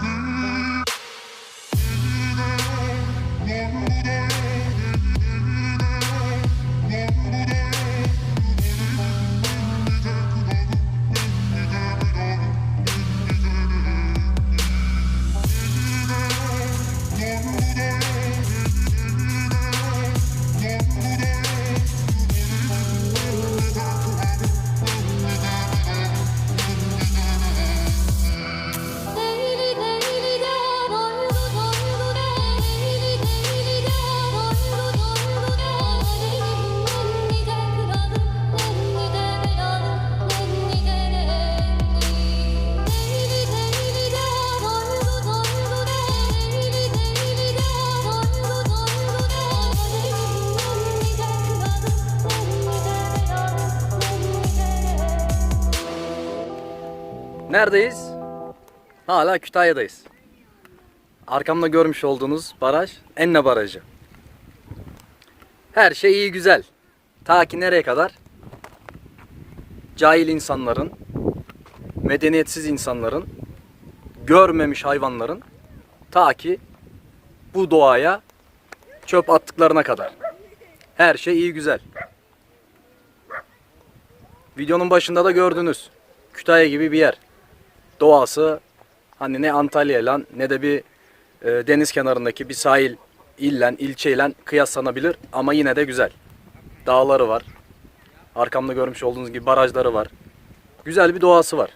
mm-hmm. Neredeyiz? Hala Kütahya'dayız. Arkamda görmüş olduğunuz baraj Enne Barajı. Her şey iyi güzel. Ta ki nereye kadar? Cahil insanların, medeniyetsiz insanların, görmemiş hayvanların ta ki bu doğaya çöp attıklarına kadar. Her şey iyi güzel. Videonun başında da gördünüz. Kütahya gibi bir yer. Doğası hani ne Antalya ile ne de bir e, deniz kenarındaki bir sahil illen, ilçeyle kıyaslanabilir ama yine de güzel. Dağları var. Arkamda görmüş olduğunuz gibi barajları var. Güzel bir doğası var.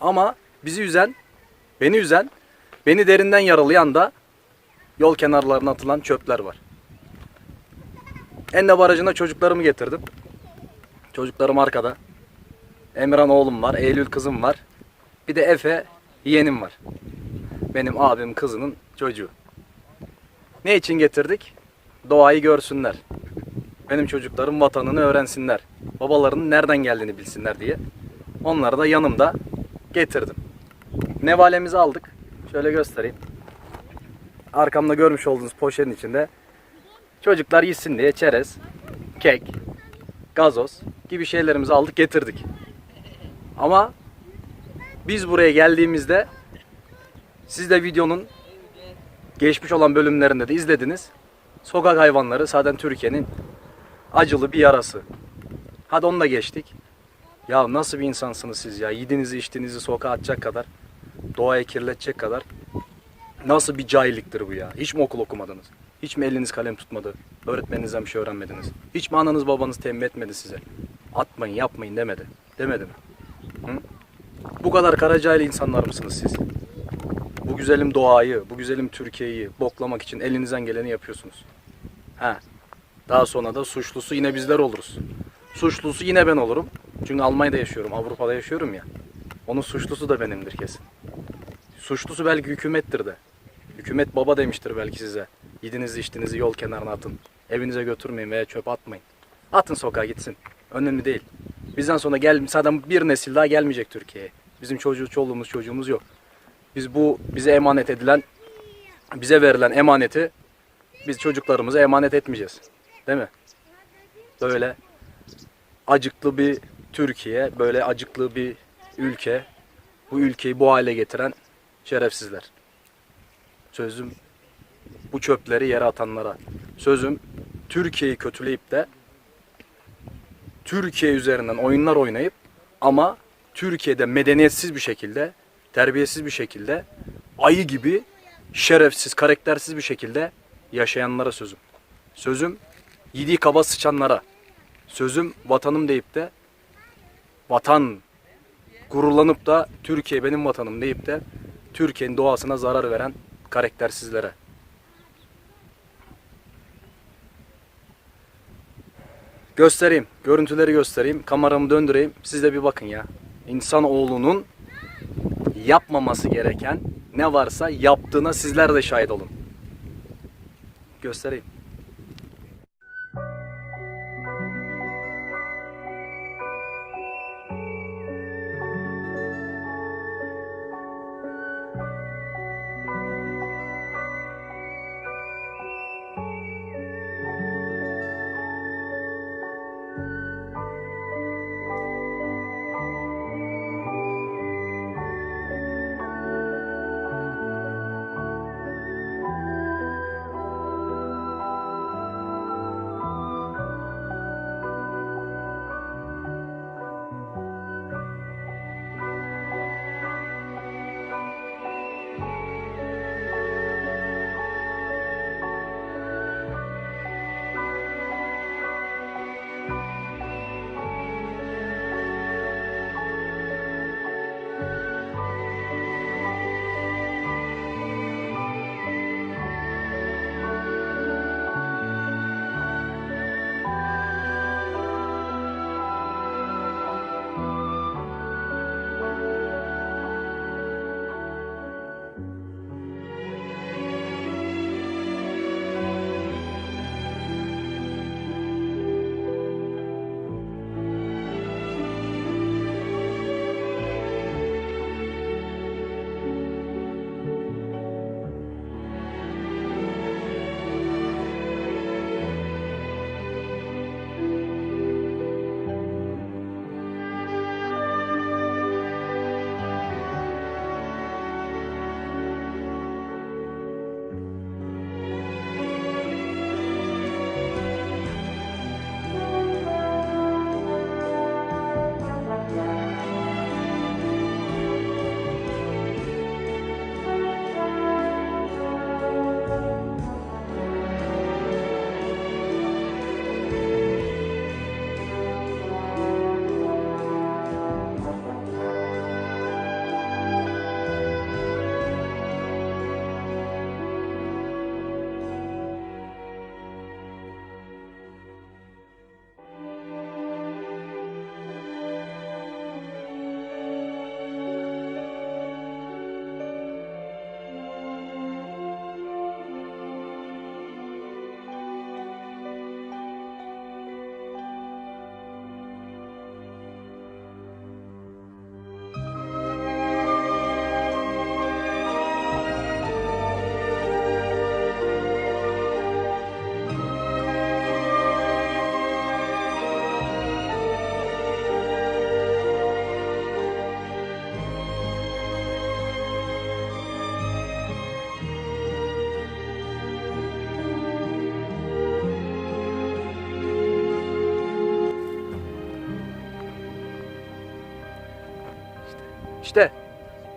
Ama bizi üzen, beni üzen, beni derinden yaralayan da yol kenarlarına atılan çöpler var. Enne Barajı'na çocuklarımı getirdim. Çocuklarım arkada. Emirhan oğlum var, Eylül kızım var. Bir de Efe yeğenim var. Benim abim kızının çocuğu. Ne için getirdik? Doğayı görsünler. Benim çocuklarım vatanını öğrensinler. Babalarının nereden geldiğini bilsinler diye. Onları da yanımda getirdim. Nevalemizi aldık. Şöyle göstereyim. Arkamda görmüş olduğunuz poşetin içinde çocuklar yesin diye çerez, kek, gazoz gibi şeylerimizi aldık getirdik. Ama biz buraya geldiğimizde siz de videonun geçmiş olan bölümlerinde de izlediniz. Sokak hayvanları zaten Türkiye'nin acılı bir yarası. Hadi onu da geçtik. Ya nasıl bir insansınız siz ya? Yediğinizi içtiğinizi sokağa atacak kadar, doğaya kirletecek kadar nasıl bir cahilliktir bu ya? Hiç mi okul okumadınız? Hiç mi eliniz kalem tutmadı? Öğretmeninizden bir şey öğrenmediniz? Hiç mi ananız babanız tembih etmedi size? Atmayın yapmayın demedi. Demedi mi? Hı? Bu kadar kara cahil insanlar mısınız siz? Bu güzelim doğayı, bu güzelim Türkiye'yi boklamak için elinizden geleni yapıyorsunuz. Ha. Daha sonra da suçlusu yine bizler oluruz. Suçlusu yine ben olurum. Çünkü Almanya'da yaşıyorum, Avrupa'da yaşıyorum ya. Onun suçlusu da benimdir kesin. Suçlusu belki hükümettir de. Hükümet baba demiştir belki size. Yedinizi içtiğinizi yol kenarına atın. Evinize götürmeyin veya çöpe atmayın. Atın sokağa gitsin. Önemli değil. Bizden sonra gel, zaten bir nesil daha gelmeyecek Türkiye'ye. Bizim çocuğu, çoluğumuz, çocuğumuz yok. Biz bu bize emanet edilen, bize verilen emaneti biz çocuklarımıza emanet etmeyeceğiz. Değil mi? Böyle acıklı bir Türkiye, böyle acıklı bir ülke, bu ülkeyi bu hale getiren şerefsizler. Sözüm bu çöpleri yere atanlara. Sözüm Türkiye'yi kötüleyip de Türkiye üzerinden oyunlar oynayıp ama Türkiye'de medeniyetsiz bir şekilde, terbiyesiz bir şekilde, ayı gibi şerefsiz, karaktersiz bir şekilde yaşayanlara sözüm. Sözüm yediği kaba sıçanlara. Sözüm vatanım deyip de vatan gururlanıp da Türkiye benim vatanım deyip de Türkiye'nin doğasına zarar veren karaktersizlere. Göstereyim. Görüntüleri göstereyim. Kameramı döndüreyim. Siz de bir bakın ya. İnsanoğlunun yapmaması gereken ne varsa yaptığına sizler de şahit olun. Göstereyim.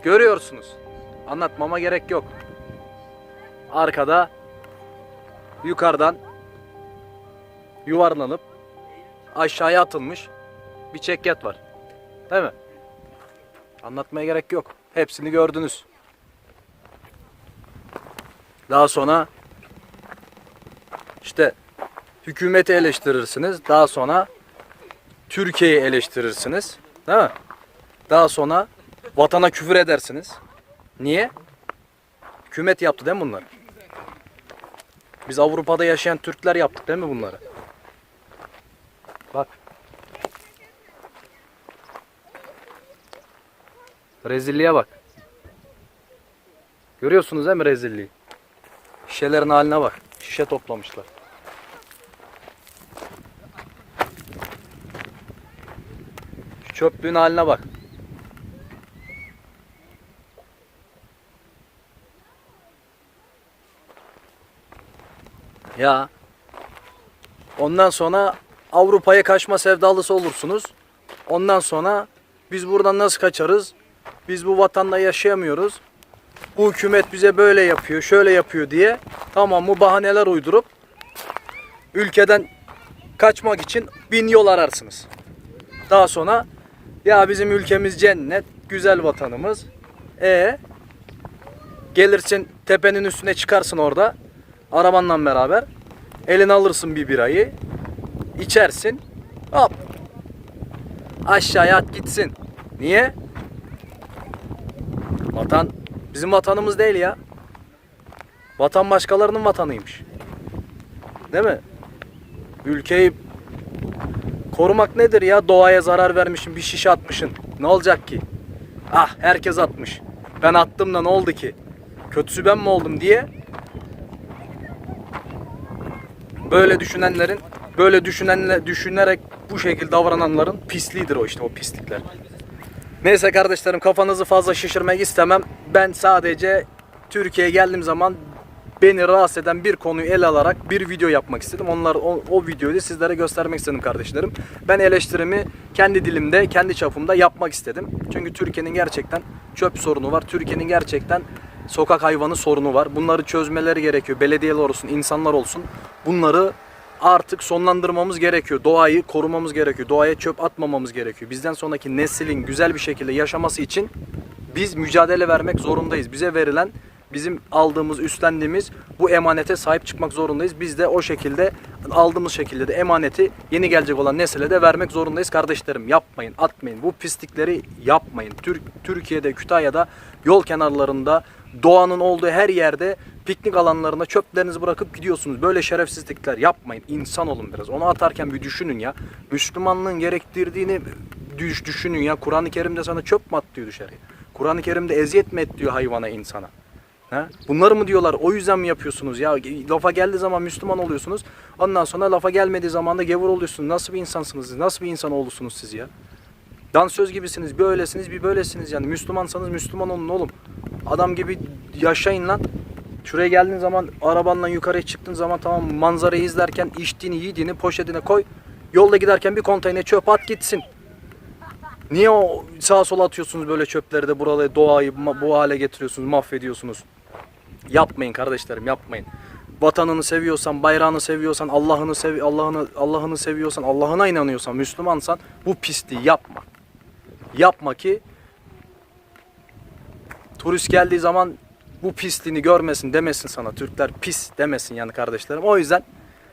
Görüyorsunuz. Anlatmama gerek yok. Arkada yukarıdan yuvarlanıp aşağıya atılmış bir çekyat var. Değil mi? Anlatmaya gerek yok. Hepsini gördünüz. Daha sonra işte hükümeti eleştirirsiniz. Daha sonra Türkiye'yi eleştirirsiniz. Değil mi? Daha sonra vatana küfür edersiniz. Niye? Hükümet yaptı değil mi bunları? Biz Avrupa'da yaşayan Türkler yaptık değil mi bunları? Bak. Rezilliğe bak. Görüyorsunuz değil mi rezilliği? Şişelerin haline bak. Şişe toplamışlar. Şu çöplüğün haline bak. Ya. Ondan sonra Avrupa'ya kaçma sevdalısı olursunuz. Ondan sonra biz buradan nasıl kaçarız? Biz bu vatanda yaşayamıyoruz. Bu hükümet bize böyle yapıyor, şöyle yapıyor diye tamam mı bahaneler uydurup ülkeden kaçmak için bin yol ararsınız. Daha sonra ya bizim ülkemiz cennet, güzel vatanımız. E gelirsin tepenin üstüne çıkarsın orada arabanla beraber. Eline alırsın bir birayı. içersin. Hop. Aşağıya at gitsin. Niye? Vatan bizim vatanımız değil ya. Vatan başkalarının vatanıymış. Değil mi? Ülkeyi korumak nedir ya? Doğaya zarar vermişsin, bir şişe atmışsın. Ne olacak ki? Ah herkes atmış. Ben attım da ne oldu ki? Kötüsü ben mi oldum diye böyle düşünenlerin böyle düşünenle düşünerek bu şekilde davrananların pisliğidir o işte o pislikler. Neyse kardeşlerim kafanızı fazla şişirmek istemem. Ben sadece Türkiye'ye geldiğim zaman beni rahatsız eden bir konuyu ele alarak bir video yapmak istedim. Onlar o, o videoyu da sizlere göstermek istedim kardeşlerim. Ben eleştirimi kendi dilimde, kendi çapımda yapmak istedim. Çünkü Türkiye'nin gerçekten çöp sorunu var. Türkiye'nin gerçekten sokak hayvanı sorunu var. Bunları çözmeleri gerekiyor. Belediyeler olsun, insanlar olsun. Bunları artık sonlandırmamız gerekiyor. Doğayı korumamız gerekiyor. Doğaya çöp atmamamız gerekiyor. Bizden sonraki neslin güzel bir şekilde yaşaması için biz mücadele vermek zorundayız. Bize verilen bizim aldığımız, üstlendiğimiz bu emanete sahip çıkmak zorundayız. Biz de o şekilde aldığımız şekilde de emaneti yeni gelecek olan nesile de vermek zorundayız kardeşlerim. Yapmayın, atmayın. Bu pislikleri yapmayın. Türk Türkiye'de, Kütahya'da yol kenarlarında doğanın olduğu her yerde piknik alanlarına çöplerinizi bırakıp gidiyorsunuz. Böyle şerefsizlikler yapmayın. İnsan olun biraz. Onu atarken bir düşünün ya. Müslümanlığın gerektirdiğini düş, düşünün ya. Kur'an-ı Kerim'de sana çöp mü at diyor dışarıya? Kur'an-ı Kerim'de eziyet mi et diyor hayvana, insana? Ha? Bunları mı diyorlar? O yüzden mi yapıyorsunuz ya? Lafa geldiği zaman Müslüman oluyorsunuz. Ondan sonra lafa gelmediği zaman da gevur oluyorsunuz. Nasıl bir insansınız? Nasıl bir insan olursunuz siz ya? Dansöz gibisiniz. Bir öylesiniz bir böylesiniz yani. Müslümansanız Müslüman olun oğlum. Adam gibi yaşayın lan. Şuraya geldiğin zaman arabanla yukarıya çıktığın zaman tamam manzarayı izlerken içtiğini yediğini poşetine koy. Yolda giderken bir konteyner çöp at gitsin. Niye o sağa sola atıyorsunuz böyle çöpleri de buraları doğayı bu hale getiriyorsunuz, mahvediyorsunuz? Yapmayın kardeşlerim, yapmayın. Vatanını seviyorsan, bayrağını seviyorsan, Allah'ını sev Allah'ını Allah'ını seviyorsan, Allah'ına inanıyorsan, Müslümansan bu pisliği yapma. Yapma ki turist geldiği zaman bu pisliğini görmesin demesin sana. Türkler pis demesin yani kardeşlerim. O yüzden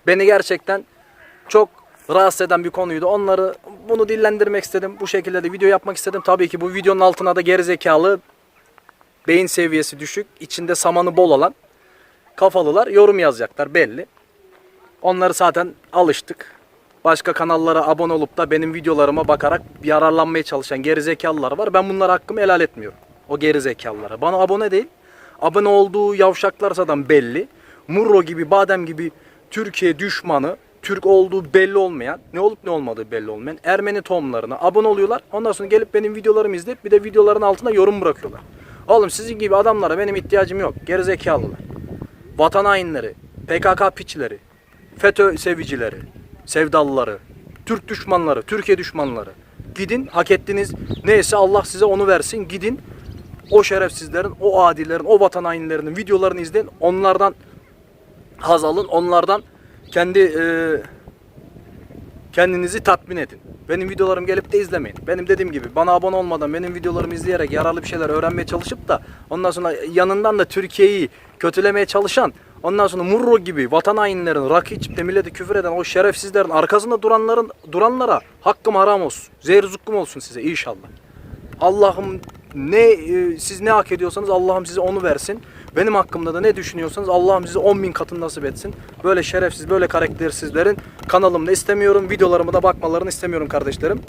beni gerçekten çok rahatsız eden bir konuydu. Onları bunu dillendirmek istedim. Bu şekilde de video yapmak istedim. Tabii ki bu videonun altına da gerizekalı, beyin seviyesi düşük, içinde samanı bol olan kafalılar yorum yazacaklar belli. Onları zaten alıştık. Başka kanallara abone olup da benim videolarıma bakarak yararlanmaya çalışan gerizekalılar var. Ben bunlara hakkımı helal etmiyorum. O gerizekalılara. Bana abone değil. Abone olduğu yavşaklar zaten belli. Murro gibi, Badem gibi Türkiye düşmanı, Türk olduğu belli olmayan, ne olup ne olmadığı belli olmayan Ermeni tohumlarına abone oluyorlar. Ondan sonra gelip benim videolarımı izleyip bir de videoların altına yorum bırakıyorlar. Oğlum sizin gibi adamlara benim ihtiyacım yok. Gerizekalılar. Vatan hainleri, PKK piçleri, FETÖ sevicileri, sevdalıları, Türk düşmanları, Türkiye düşmanları. Gidin hak ettiğiniz neyse Allah size onu versin. Gidin o şerefsizlerin, o adilerin, o vatan hainlerinin videolarını izleyin. Onlardan haz alın. Onlardan kendi e, kendinizi tatmin edin. Benim videolarım gelip de izlemeyin. Benim dediğim gibi bana abone olmadan benim videolarımı izleyerek yararlı bir şeyler öğrenmeye çalışıp da ondan sonra yanından da Türkiye'yi kötülemeye çalışan ondan sonra Murro gibi vatan hainlerin, rakı içip de millete küfür eden o şerefsizlerin arkasında duranların duranlara hakkım haram olsun. Zehir zukkum olsun size inşallah. Allah'ım ne e, siz ne hak ediyorsanız Allah'ım size onu versin. Benim hakkımda da ne düşünüyorsanız Allah'ım size 10 bin katını nasip etsin. Böyle şerefsiz, böyle karaktersizlerin kanalımda istemiyorum. Videolarımı da bakmalarını istemiyorum kardeşlerim.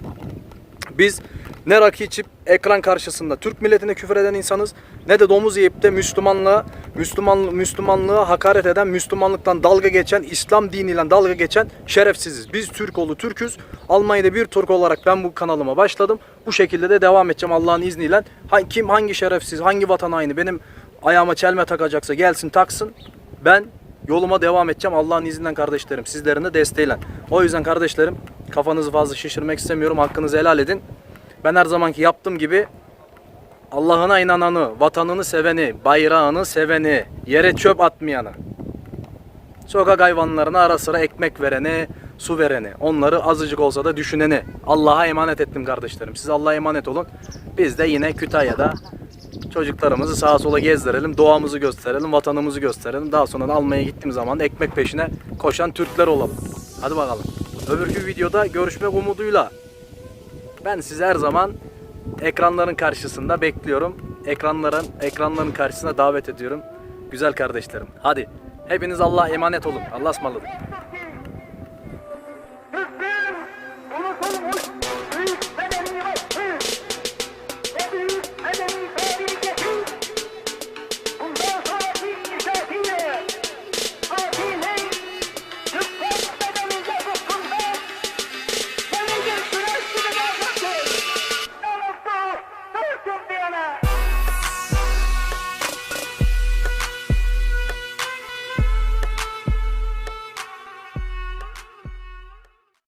Biz ne rakı içip ekran karşısında Türk milletine küfür eden insanız ne de domuz yiyip de Müslümanlığa, Müslüman, Müslümanlığa hakaret eden, Müslümanlıktan dalga geçen, İslam diniyle dalga geçen şerefsiziz. Biz Türk oğlu Türküz. Almanya'da bir Türk olarak ben bu kanalıma başladım. Bu şekilde de devam edeceğim Allah'ın izniyle. Kim hangi şerefsiz, hangi vatan haini benim ayağıma çelme takacaksa gelsin taksın. Ben yoluma devam edeceğim Allah'ın izniyle kardeşlerim. Sizlerin de desteğiyle. O yüzden kardeşlerim kafanızı fazla şişirmek istemiyorum. Hakkınızı helal edin. Ben her zamanki yaptığım gibi Allah'ına inananı, vatanını seveni, bayrağını seveni, yere çöp atmayanı, sokak hayvanlarına ara sıra ekmek vereni, su vereni, onları azıcık olsa da düşüneni Allah'a emanet ettim kardeşlerim. Siz Allah'a emanet olun. Biz de yine Kütahya'da çocuklarımızı sağa sola gezdirelim, doğamızı gösterelim, vatanımızı gösterelim. Daha sonra da almaya gittiğim zaman ekmek peşine koşan Türkler olalım. Hadi bakalım. Öbürkü videoda görüşmek umuduyla. Ben sizi her zaman ekranların karşısında bekliyorum. Ekranların ekranların karşısına davet ediyorum. Güzel kardeşlerim. Hadi. Hepiniz Allah'a emanet olun. Allah'a ısmarladık.